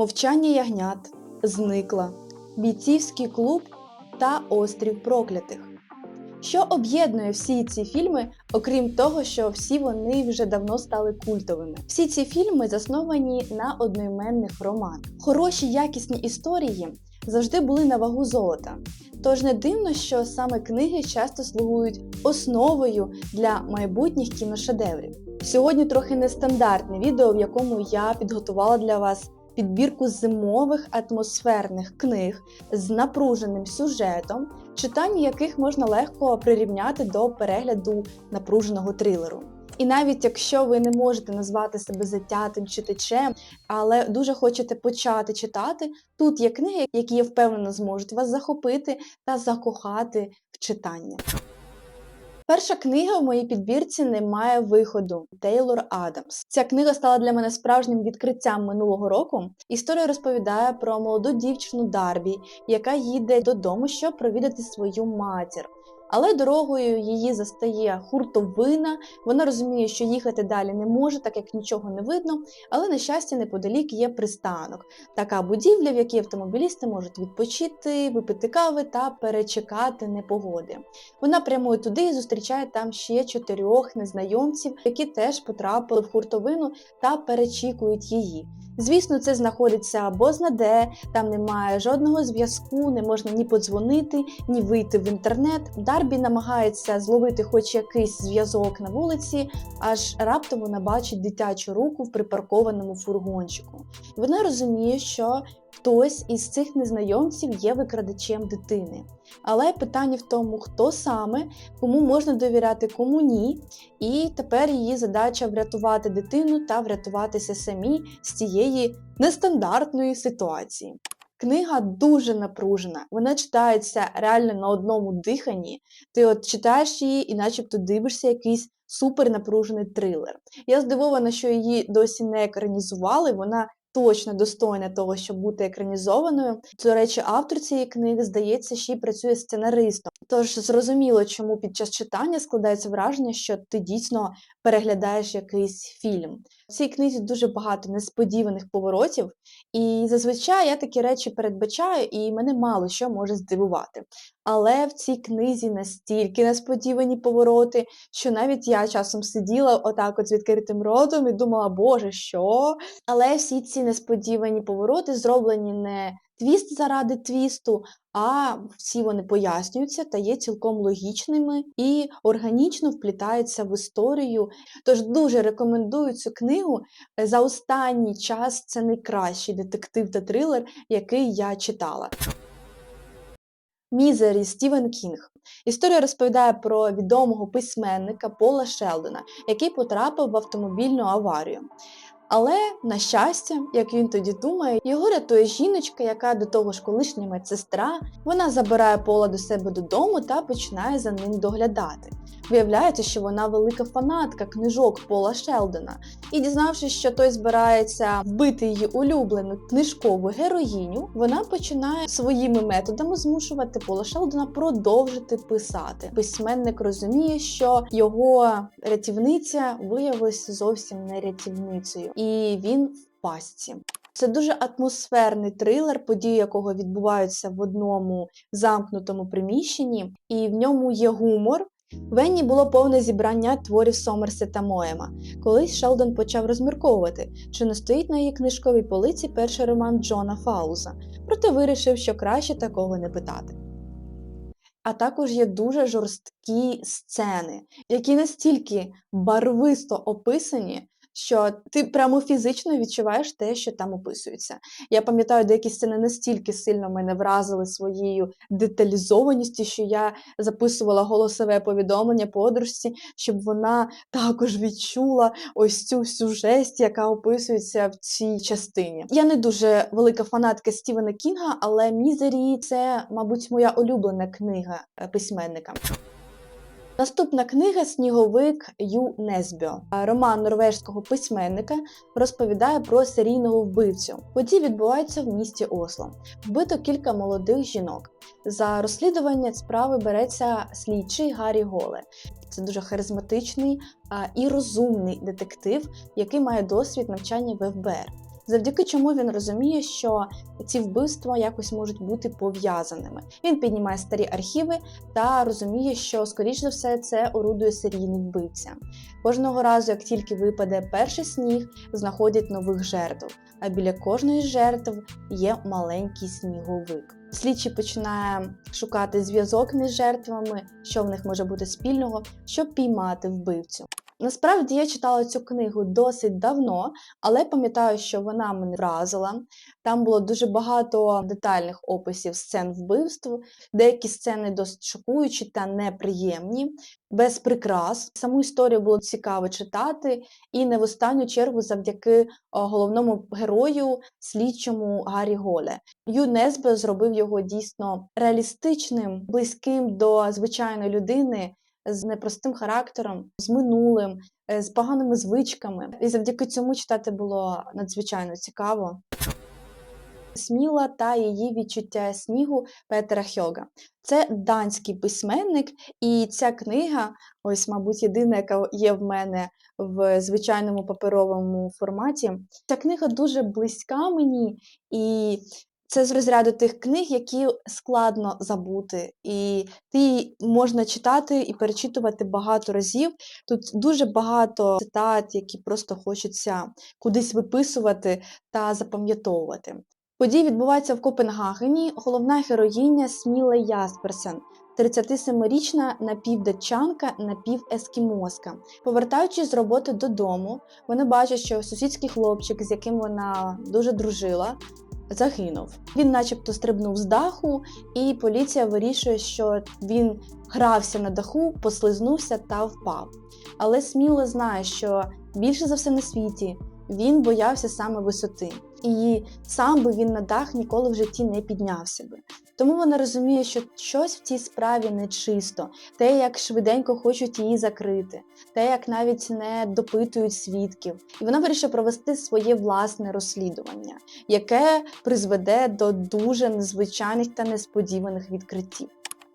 Мовчання ягнят, Зникла, Бійцівський клуб та Острів Проклятих. Що об'єднує всі ці фільми, окрім того, що всі вони вже давно стали культовими? Всі ці фільми засновані на одноіменних романах. Хороші якісні історії завжди були на вагу золота. Тож не дивно, що саме книги часто слугують основою для майбутніх кіношедеврів. Сьогодні трохи нестандартне відео, в якому я підготувала для вас підбірку зимових атмосферних книг з напруженим сюжетом, читання яких можна легко прирівняти до перегляду напруженого трилеру. І навіть якщо ви не можете назвати себе затятим читачем, але дуже хочете почати читати, тут є книги, які я впевнена зможуть вас захопити та закохати в читання. Перша книга в моїй підбірці не має виходу Тейлор Адамс. Ця книга стала для мене справжнім відкриттям минулого року. Історія розповідає про молоду дівчину Дарбі, яка їде додому, щоб провідати свою матір. Але дорогою її застає хуртовина. Вона розуміє, що їхати далі не може, так як нічого не видно. Але на щастя, неподалік є пристанок. Така будівля, в якій автомобілісти можуть відпочити, випити кави та перечекати непогоди. Вона прямує туди і зустрічає там ще чотирьох незнайомців, які теж потрапили в хуртовину та перечікують її. Звісно, це знаходиться або знаде, там немає жодного зв'язку, не можна ні подзвонити, ні вийти в інтернет. Дарбі намагається зловити хоч якийсь зв'язок на вулиці, аж раптом вона бачить дитячу руку в припаркованому фургончику. Вона розуміє, що хтось із цих незнайомців є викрадачем дитини. Але питання в тому, хто саме, кому можна довіряти, кому ні. І тепер її задача врятувати дитину та врятуватися самі з цієї нестандартної ситуації. Книга дуже напружена, вона читається реально на одному диханні. Ти от читаєш її і начебто дивишся якийсь супернапружений трилер. Я здивована, що її досі не екранізували. Вона точно достойна того, щоб бути екранізованою. До речі, автор цієї книги, здається, ще й працює сценаристом. Тож зрозуміло, чому під час читання складається враження, що ти дійсно переглядаєш якийсь фільм. В цій книзі дуже багато несподіваних поворотів, і зазвичай я такі речі передбачаю, і мене мало що може здивувати. Але в цій книзі настільки несподівані повороти, що навіть я часом сиділа отак от з відкритим ротом і думала, боже, що? Але всі ці несподівані повороти зроблені не твіст заради твісту, а всі вони пояснюються та є цілком логічними і органічно вплітаються в історію. Тож дуже рекомендую цю книгу. За останній час це найкращий детектив та трилер, який я читала. Мізері Стівен Кінг. Історія розповідає про відомого письменника Пола Шелдона, який потрапив в автомобільну аварію. Але, на щастя, як він тоді думає, його рятує жіночка, яка до того ж колишня медсестра. Вона забирає пола до себе додому та починає за ним доглядати. Виявляється, що вона велика фанатка книжок Пола Шелдона, і дізнавшись, що той збирається вбити її улюблену книжкову героїню, вона починає своїми методами змушувати Пола Шелдона продовжити писати. Письменник розуміє, що його рятівниця виявилася зовсім не рятівницею, і він в пастці. Це дуже атмосферний трилер, події якого відбуваються в одному замкнутому приміщенні, і в ньому є гумор. В Енні було повне зібрання творів Сомерсета Моема. Колись Шелдон почав розмірковувати, чи не стоїть на її книжковій полиці перший роман Джона Фауза, проте вирішив, що краще такого не питати. А також є дуже жорсткі сцени, які настільки барвисто описані, що ти прямо фізично відчуваєш те, що там описується. Я пам'ятаю, деякі сцени настільки сильно мене вразили своєю деталізованістю, що я записувала голосове повідомлення подружці, щоб вона також відчула ось цю всю жесть, яка описується в цій частині. Я не дуже велика фанатка Стівена Кінга, але Мізері це, мабуть, моя улюблена книга е, письменника. Наступна книга Сніговик Ю Несбьо. Роман норвежського письменника розповідає про серійного вбивцю. Події відбуваються в місті Осло. Вбито кілька молодих жінок. За розслідування справи береться слідчий Гаррі Голе. Це дуже харизматичний і розумний детектив, який має досвід навчання в ФБР. Завдяки чому він розуміє, що ці вбивства якось можуть бути пов'язаними. Він піднімає старі архіви та розуміє, що, скоріш за все, це орудує серійний вбивця. Кожного разу, як тільки випаде перший сніг, знаходять нових жертв. А біля кожної жертв є маленький сніговик. Слідчий починає шукати зв'язок між жертвами, що в них може бути спільного, щоб піймати вбивцю. Насправді я читала цю книгу досить давно, але пам'ятаю, що вона мене вразила. Там було дуже багато детальних описів сцен вбивств, деякі сцени досить шокуючі та неприємні, без прикрас. Саму історію було цікаво читати, і не в останню чергу завдяки головному герою, слідчому Гаррі Голе. Ю Несбе зробив його дійсно реалістичним, близьким до звичайної людини. З непростим характером, з минулим, е, з поганими звичками. І завдяки цьому читати було надзвичайно цікаво. Сміла та її відчуття снігу Петера Хьога. Це данський письменник, і ця книга, ось, мабуть, єдина, яка є в мене в звичайному паперовому форматі. Ця книга дуже близька мені, і це з розряду тих книг, які складно забути, і ти можна читати і перечитувати багато разів. Тут дуже багато цитат, які просто хочеться кудись виписувати та запам'ятовувати. Події відбуваються в Копенгагені. Головна героїня Сміла Ясперсен, 37-річна напівдатчанка, напівескімоска. Повертаючись з роботи додому, вони бачать, що сусідський хлопчик, з яким вона дуже дружила, загинув. Він, начебто, стрибнув з даху, і поліція вирішує, що він грався на даху, послизнувся та впав. Але сміло знає, що більше за все на світі він боявся саме висоти, і сам би він на дах ніколи в житті не піднявся би. Тому вона розуміє, що щось в цій справі нечисто, те, як швиденько хочуть її закрити, те, як навіть не допитують свідків. І вона вирішує провести своє власне розслідування, яке призведе до дуже незвичайних та несподіваних відкриттів.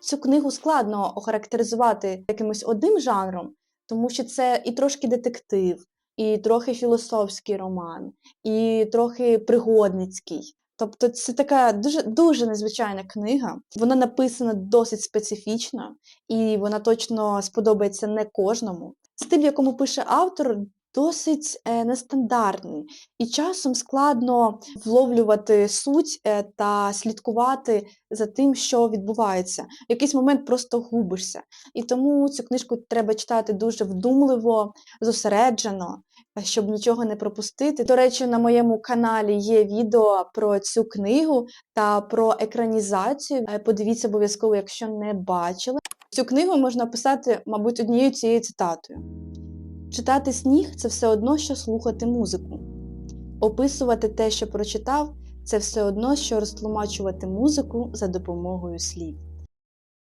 Цю книгу складно охарактеризувати якимось одним жанром, тому що це і трошки детектив, і трохи філософський роман, і трохи пригодницький. Тобто це така дуже дуже незвичайна книга. Вона написана досить специфічно, і вона точно сподобається не кожному. Стиль, в якому пише автор, досить е, нестандартний, і часом складно вловлювати суть е, та слідкувати за тим, що відбувається. В якийсь момент просто губишся. І тому цю книжку треба читати дуже вдумливо, зосереджено, щоб нічого не пропустити. До речі, на моєму каналі є відео про цю книгу та про екранізацію. Е, Подивіться обов'язково, якщо не бачили. Цю книгу можна описати, мабуть, однією цією цитатою. Читати сніг це все одно, що слухати музику. Описувати те, що прочитав, це все одно, що розтлумачувати музику за допомогою слів.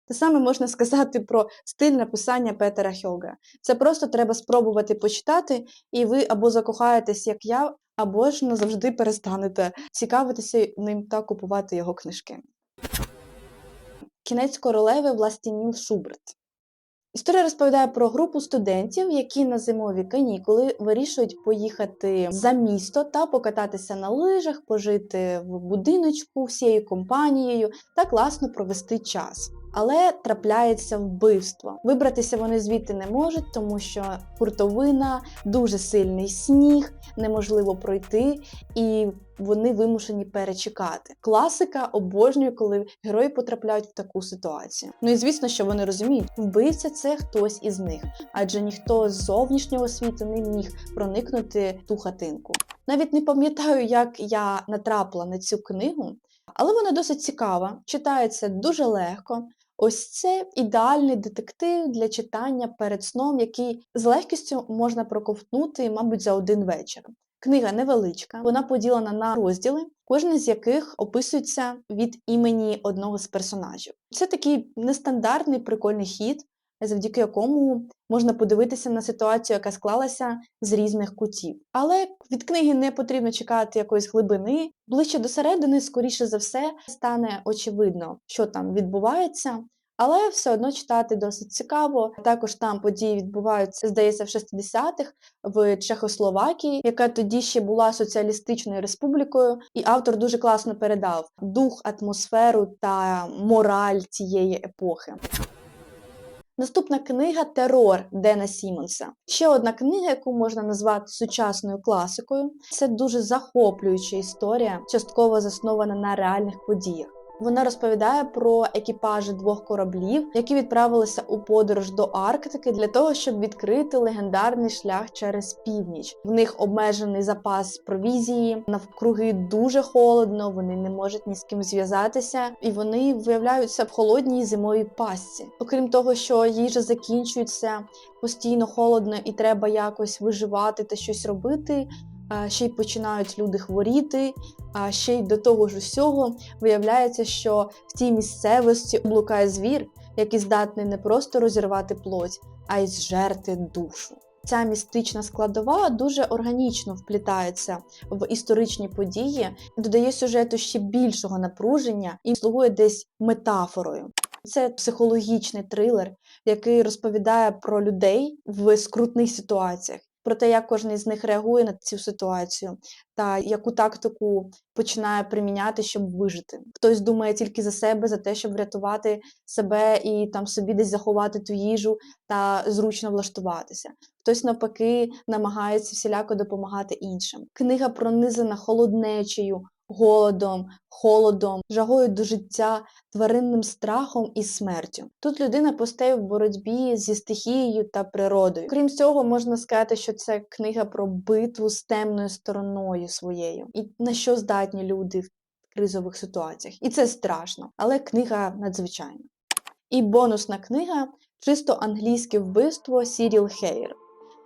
Те саме можна сказати про стиль написання Петера Хьога. Це просто треба спробувати почитати, і ви або закохаєтесь, як я, або ж назавжди перестанете цікавитися ним та купувати його книжки. Кінець королеви Властіміл Шуберт. Історія розповідає про групу студентів, які на зимові канікули вирішують поїхати за місто та покататися на лижах, пожити в будиночку всією компанією та класно провести час. Але трапляється вбивство. Вибратися вони звідти не можуть, тому що хуртовина, дуже сильний сніг, неможливо пройти, і вони вимушені перечекати. Класика обожнює, коли герої потрапляють в таку ситуацію. Ну і звісно, що вони розуміють, вбивця це хтось із них, адже ніхто з зовнішнього світу не міг проникнути ту хатинку. Навіть не пам'ятаю, як я натрапила на цю книгу, але вона досить цікава, читається дуже легко. Ось це ідеальний детектив для читання перед сном, який з легкістю можна проковтнути, мабуть, за один вечір. Книга невеличка, вона поділена на розділи, кожен з яких описується від імені одного з персонажів. Це такий нестандартний прикольний хід, завдяки якому можна подивитися на ситуацію, яка склалася з різних кутів. Але від книги не потрібно чекати якоїсь глибини. Ближче до середини, скоріше за все, стане очевидно, що там відбувається. Але все одно читати досить цікаво. Також там події відбуваються, здається, в 60-х в Чехословакії, яка тоді ще була соціалістичною республікою, і автор дуже класно передав дух, атмосферу та мораль цієї епохи. Наступна книга Терор Дена Сімонса. Ще одна книга, яку можна назвати сучасною класикою. Це дуже захоплююча історія, частково заснована на реальних подіях. Вона розповідає про екіпажі двох кораблів, які відправилися у подорож до Арктики для того, щоб відкрити легендарний шлях через північ. В них обмежений запас провізії, навкруги дуже холодно, вони не можуть ні з ким зв'язатися, і вони виявляються в холодній зимовій пастці. Окрім того, що їжа закінчується постійно холодно і треба якось виживати та щось робити. Ще й починають люди хворіти, а ще й до того ж усього виявляється, що в тій місцевості блукає звір, який здатний не просто розірвати плоть, а й зжерти душу. Ця містична складова дуже органічно вплітається в історичні події, додає сюжету ще більшого напруження і слугує десь метафорою. Це психологічний трилер, який розповідає про людей в скрутних ситуаціях, про те, як кожен з них реагує на цю ситуацію, та яку тактику починає приміняти, щоб вижити. Хтось думає тільки за себе, за те, щоб врятувати себе і там собі десь заховати ту їжу та зручно влаштуватися. Хтось навпаки намагається всіляко допомагати іншим. Книга пронизана холоднечею, голодом, холодом, жагою до життя, тваринним страхом і смертю. Тут людина постає в боротьбі зі стихією та природою. Крім цього, можна сказати, що це книга про битву з темною стороною своєю, і на що здатні люди в кризових ситуаціях. І це страшно, але книга надзвичайна. І бонусна книга чисто англійське вбивство Сіріл Хейр.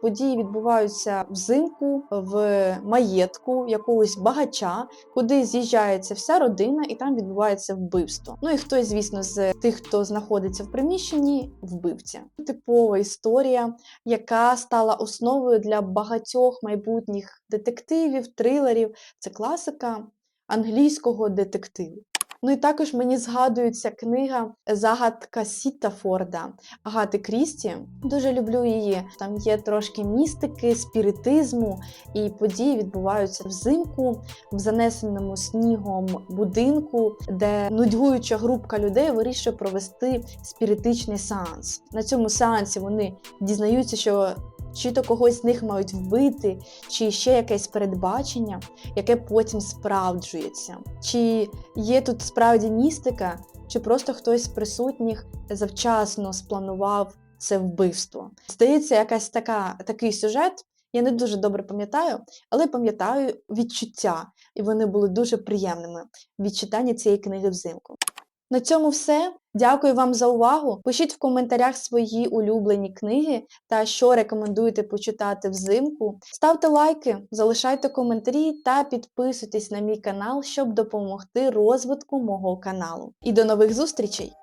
Події відбуваються взимку в маєтку якогось багача, куди з'їжджається вся родина, і там відбувається вбивство. Ну і хтось, звісно, з тих, хто знаходиться в приміщенні, вбивця. Типова історія, яка стала основою для багатьох майбутніх детективів, трилерів. Це класика англійського детективу. Ну і також мені згадується книга Загадка Сіттафорда Агати Крісті. Дуже люблю її. Там є трошки містики, спіритизму, і події відбуваються взимку в занесеному снігом будинку, де нудьгуюча групка людей вирішує провести спіритичний сеанс. На цьому сеансі вони дізнаються, що чи то когось з них мають вбити, чи ще якесь передбачення, яке потім справджується. Чи є тут справді містика, чи просто хтось з присутніх завчасно спланував це вбивство. Здається, якась така, такий сюжет. Я не дуже добре пам'ятаю, але пам'ятаю відчуття, і вони були дуже приємними від читання цієї книги взимку. На цьому все. Дякую вам за увагу. Пишіть в коментарях свої улюблені книги та що рекомендуєте почитати взимку. Ставте лайки, залишайте коментарі та підписуйтесь на мій канал, щоб допомогти розвитку мого каналу. І до нових зустрічей!